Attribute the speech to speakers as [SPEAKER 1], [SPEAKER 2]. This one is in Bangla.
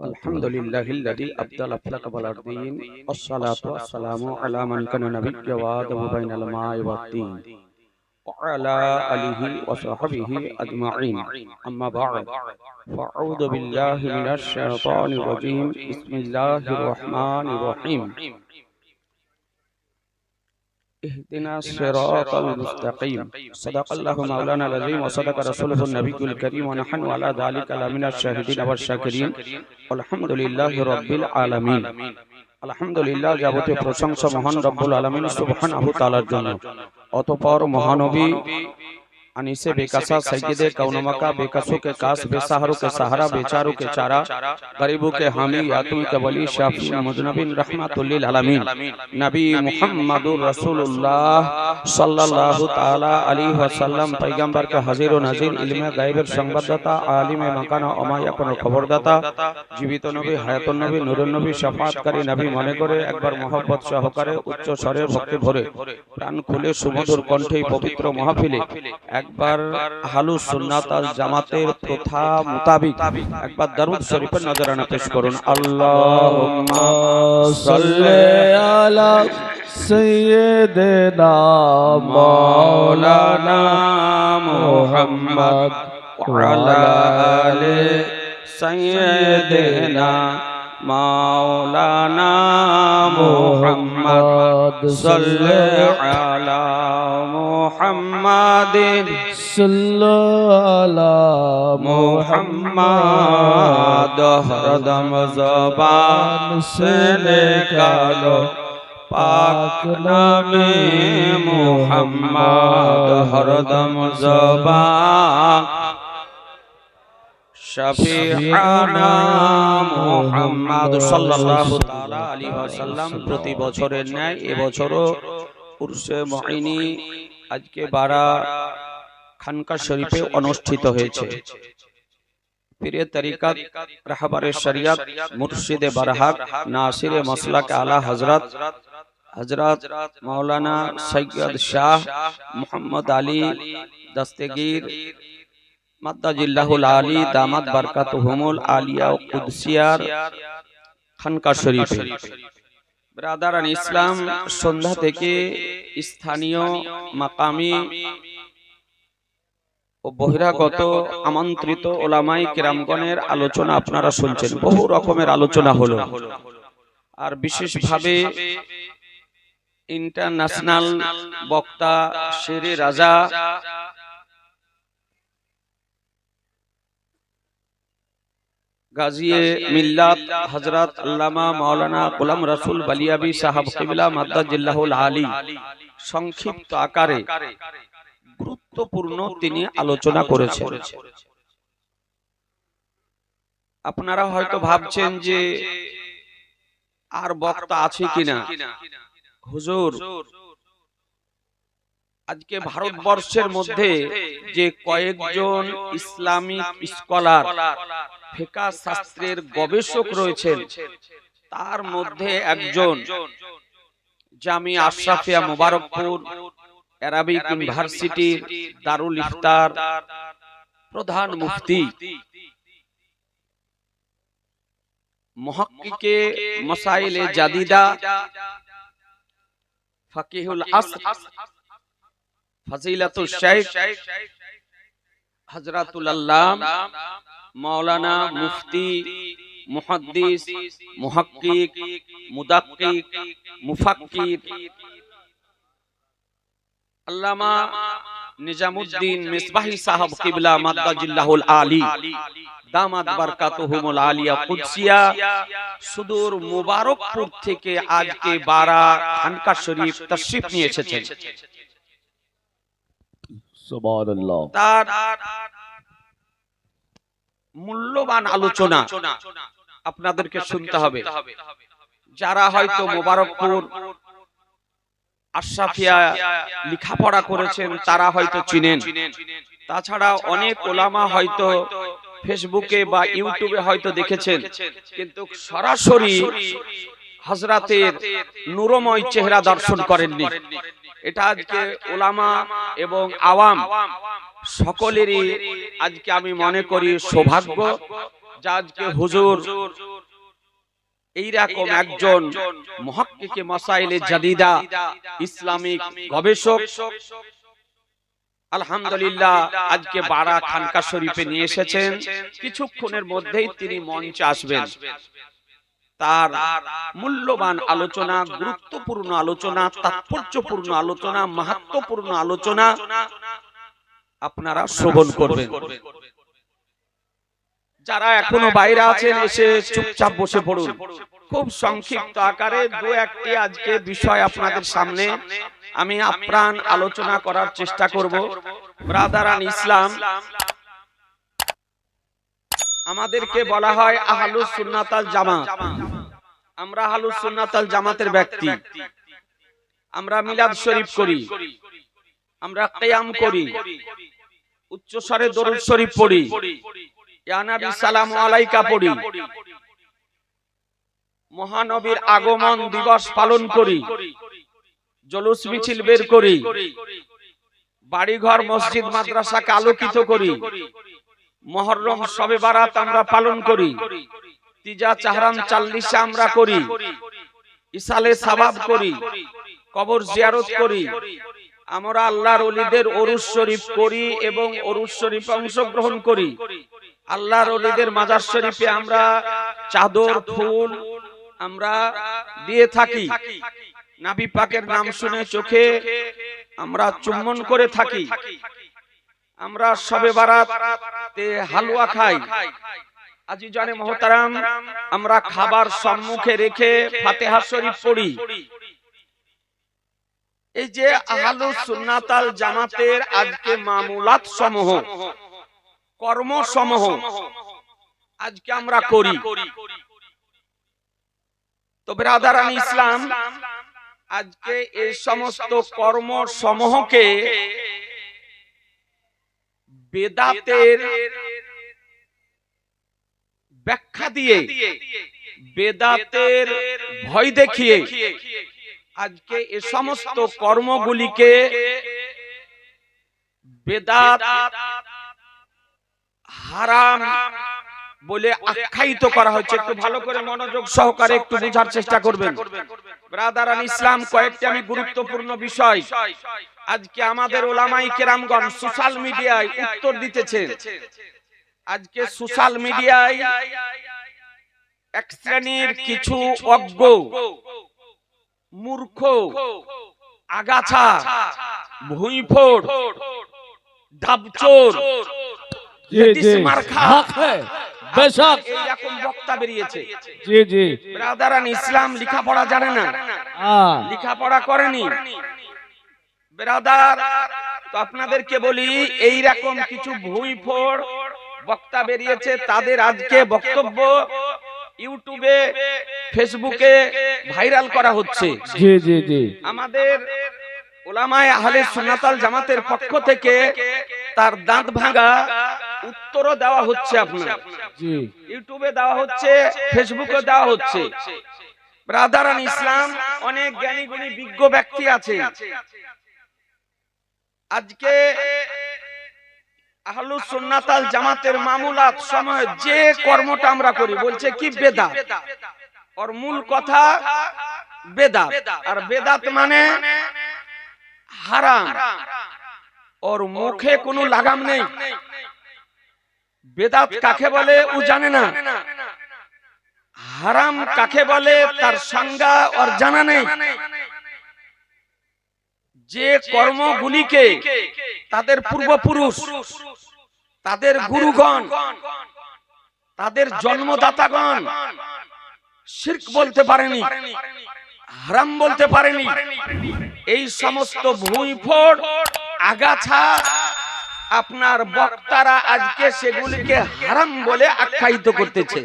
[SPEAKER 1] الحمد لله الذي أبدل أفلك بالأرضين والصلاة والسلام على من كان نبي وآدم بين الماء والطين وعلى آله وصحبه أجمعين أما بعد فأعوذ بالله من الشيطان الرجيم بسم الله الرحمن الرحيم اهدنا الصراط المستقيم صدق الله مولانا العظيم وصدق رسوله النبي الكريم ونحن على ذلك لمن الشاهدين والشاكرين والحمد لله رب العالمين আলহামদুলিল্লাহ যাবতীয় প্রশংসা মহান রব্বুল আলমিন সুবহানাহু তাআলার জন্য অতঃপর মহানবী अनिसे बेकसा सैयदे कौनमका बेकसों के कास बेसहारों के सहारा बेचारों के चारा गरीबों के हामी यातुम के वली शाफी मुजनबिन रहमतुल्लिल आलमीन नबी मुहम्मदुर रसूलुल्लाह सल्लल्लाहु ताला अलैहि वसल्लम पैगंबर का हाजिर ও নাজির ইলমে গায়বের সংবাদদাতা আলিমে মাকানা অমায়াপন খবরদাতা জীবিত নবী হায়াতুন নবী নূরুন নবী শাফাআতকারী নবী মনে করে একবার মহব্বত সহকারে উচ্চ স্বরে ভক্তি ভরে প্রাণ খুলে সুমধুর কণ্ঠে এই পবিত্র মাহফিলে একবার হালু সুন্নাত আল জামাতের প্রথা মোতাবিক একবার দারুদ শরীফের নজরানা পেশ করুন। আল্লাহুম্মা
[SPEAKER 2] সাল্লি আলা সাইয়্যিদিনা মাওলানা মুহাম্মদ
[SPEAKER 1] ওয়া আলা আলি সাইয়্যিদিনা مولانا محمد صل على محمد
[SPEAKER 2] صل على
[SPEAKER 1] محمد হরদম জবান সে নিকালো পাক নামে মোহাম্মদ হরদম জবান প্রতি বছরের ন্যায় এবছরও আজকে বারা খানকা শরীফে অনুষ্ঠিত হয়েছে। মুর্শিদে বারহাক, নাসিরে আলা সৈয়দ শাহ মোহাম্মদ আলী দস্তগীর ইসলাম, সন্ধ্যা থেকে স্থানীয় মাকামি ও বহিরাগত আমন্ত্রিত ওলামাই কেরামগণের আলোচনা আপনারা শুনছেন। বহু রকমের আলোচনা হলো। আর বিশেষভাবে ইন্টারন্যাশনাল বক্তা শেরে রাজা গাজিয়ে মিল্লাত হযরত আল্লামা মাওলানা গোলাম রাসূল বালিয়াবি সাহাব কিবলা মাদ্দাজিল্লাহুল আলী সংক্ষিপ্ত আকারে গুরুত্বপূর্ণ তিনি আলোচনা করেছেন। আপনারা হয়তো ভাবছেন যে আর বক্তা আছে কিনা? হুজুর আজকে ভারতবর্ষের মধ্যে যে কয়েকজন ইসলামিক স্কলার ফেকা শাস্ত্রের গবেষক রয়েছেন। তার মধ্যে একজন জামি আশরাফিয়া মুবারকপুর অ্যারাবিক ইউনিভার্সিটির দারুল ইফতার প্রধান মুফতি। মুহাক্কিকে মাসাইলে জাদিদা ফাকিহুল আসর ফজিলাতুল শাইখ হযরতুল আল্লাম। মাওলানা মুফতি মুহাদ্দিস মুহাক্কিক মুদাক্কিক মুফাক্কির। আল্লামা নিজামুদ্দিন মিসবাহি সাহেব কিবলা মাদ্দাজিল্লাহুল আলী দামাত বারকাতুহুমুল আলিয়া কুদসিয়া সুদূর মুবারকপুর থেকে আজকে বারা খানকা শরীফ তাশরীফ নিয়ে এসেছেন।
[SPEAKER 2] সুবহানাল্লাহ।
[SPEAKER 1] তার মূল্যবান আলোচনা আপনাদেরকে শুনতে হবে। যারা হয়তো মোবারকপুর আশরাফিয়া লেখাপড়া করেছেন তারা হয়তো চিনেন। তাছাড়া অনেক ওলামা হয়তো ফেসবুকে বা ইউটিউবে হয়তো দেখেছেন। কিন্তু সরাসরি হজরাতের নুরময় চেহারা দর্শন করেননি। এটা আজকে ওলামা এবং আওয়াম। সকলেরই আজকে আমি মনে করি সৌভাগ্য, যা আজকে হুজুর এইরকম একজন মহাক্কিকে মাসাইলে জাদিদা, ইসলামিক গবেষক, আলহামদুলিল্লাহ আজকে বারা খানকা শরীফে নিয়ে এসেছেন। কিছুক্ষণের মধ্যেই তিনি মঞ্চে আসবেন। তার মূল্যবান আলোচনা, গুরুত্বপূর্ণ আলোচনা, তাৎপর্যপূর্ণ আলোচনা, মাহাত্মপূর্ণ আলোচনা আপনারা শ্রবণ করবেন। যারা এখনও বাইরে আছেন এসে চুপচাপ বসে পড়ুন। খুব সংক্ষিপ্ত আকারে দু একটি আজকে বিষয় আপনাদের সামনে আমি আপ্রাণ আলোচনা করার চেষ্টা করব। ব্রাদারান ইসলাম। আমাদেরকে বলা হয় আহলুস সুন্নাতাল জামাত। আমরা আহলুস সুন্নাতাল জামাতের ব্যক্তি। আমরা মিলাদ শরীফ করি। আমরা কেয়াম করি। উচ্চ স্বরে দরুদ শরীফ পড়ি। ইয়ানাবি সালাম আলাইকা পড়ি। মহানবীর আগমন দিবস পালন করি। জলুস মিছিল বের করি। বাড়িঘর মসজিদ মাদ্রাসাকে আলোকিত করি। মহররম সবে বারাত আমরা পালন করি। তিজা চাহরাম চাল্লিশা আমরা করি। ইসালে সাবাব করি। কবর জিয়ারত করি। আমরা আল্লাহর অলিদের অরুস শরীফ করি এবং অরুস শরীফে অংশগ্রহণ করি। আল্লাহর অলিদের মাজার শরীফে আমরা চাদর, ফুল আমরা দিয়ে থাকি। নাবি পাকের নাম শুনে চোখে আমরা চুম্বন করে থাকি। আমরা সবে বারাত হালুয়া খাই। আজি জানে মহতারাম, আমরা খাবার সম্মুখে রেখে ফাতেহা শরীফ পড়ি। এই যে আহালু সুন্নাতাল জামাতের আজকে মামুলাত সমূহ কর্ম সমূহ আজকে আমরা করি। তো ব্রাদারান ইসলাম, আজকে এই সমস্ত কর্ম সমূহকে বেদাতের ব্যাখ্যা দিয়ে, বেদাতের ভয় দেখিয়ে আজকে এ সমস্ত কর্মগুলিকে বেদাত হারাম বলে আখ্যায়িত করা হচ্ছে। একটু ভালো করে মনোযোগ সহকারে একটু বোঝার চেষ্টা করবেন। ব্রাদারান ইসলাম কয়েকটি আমি গুরুত্বপূর্ণ বিষয় আজকে আমাদের ওলামাই কেরামগণ সোশ্যাল মিডিয়ায় উত্তর দিতেছেন আজকে সোশ্যাল মিডিয়ায় এক শ্রেণির কিছু অজ্ঞ মূর্খ আগাছা ভুঁইফোড় ডাবচোর এইরকম বক্তা বেরিয়েছে। ব্রাদারান ইসলাম লেখাপড়া জানে না। লেখাপড়া করেনি। ব্রাদার তো আপনাদেরকে বলি এইরকম কিছু ভুঁইফোড় বক্তা বেরিয়েছে তাদের আজকে বক্তব্য ইউটিউবে ফেসবুকে ভাইরাল করা হচ্ছে। আমাদের ওলামায় আহলে সোনাতাল জামাতের পক্ষ থেকে তার দাঁত ভাঙা উত্তরও দেওয়া হচ্ছে আপনার। ইউটিউবে দেওয়া হচ্ছে ফেসবুকে দেওয়া হচ্ছে। ব্রাদারান ইসলাম অনেক জ্ঞানী গুণী বিজ্ঞ ব্যক্তি আছে। আজকে আহলুস সুন্নাতাল জামাতের মামুলাত সময় যে কর্মটা আমরা করি বলছে কি বেদা ওর মূল কথা বেদাত। আর বেদাত মানে হারাম। ওর মুখে কোনো লাগাম নেই। বেদাত কাকে বলে ও জানে না। হারাম কাকে বলে তার সংজ্ঞা ওর জানা নেই। যে কর্মগুলিকে তাদের পূর্বপুরুষ তাদের গুরুগণ তাদের জন্মদাতাগণ শির্ক বলতে পারেনি হারাম বলতে পারেনি এই সমস্ত ভুঁইফোড় আগাছা আপনার বক্তারা আজকে সেগুলিকে হারাম বলে আখ্যায়িত করতেছে।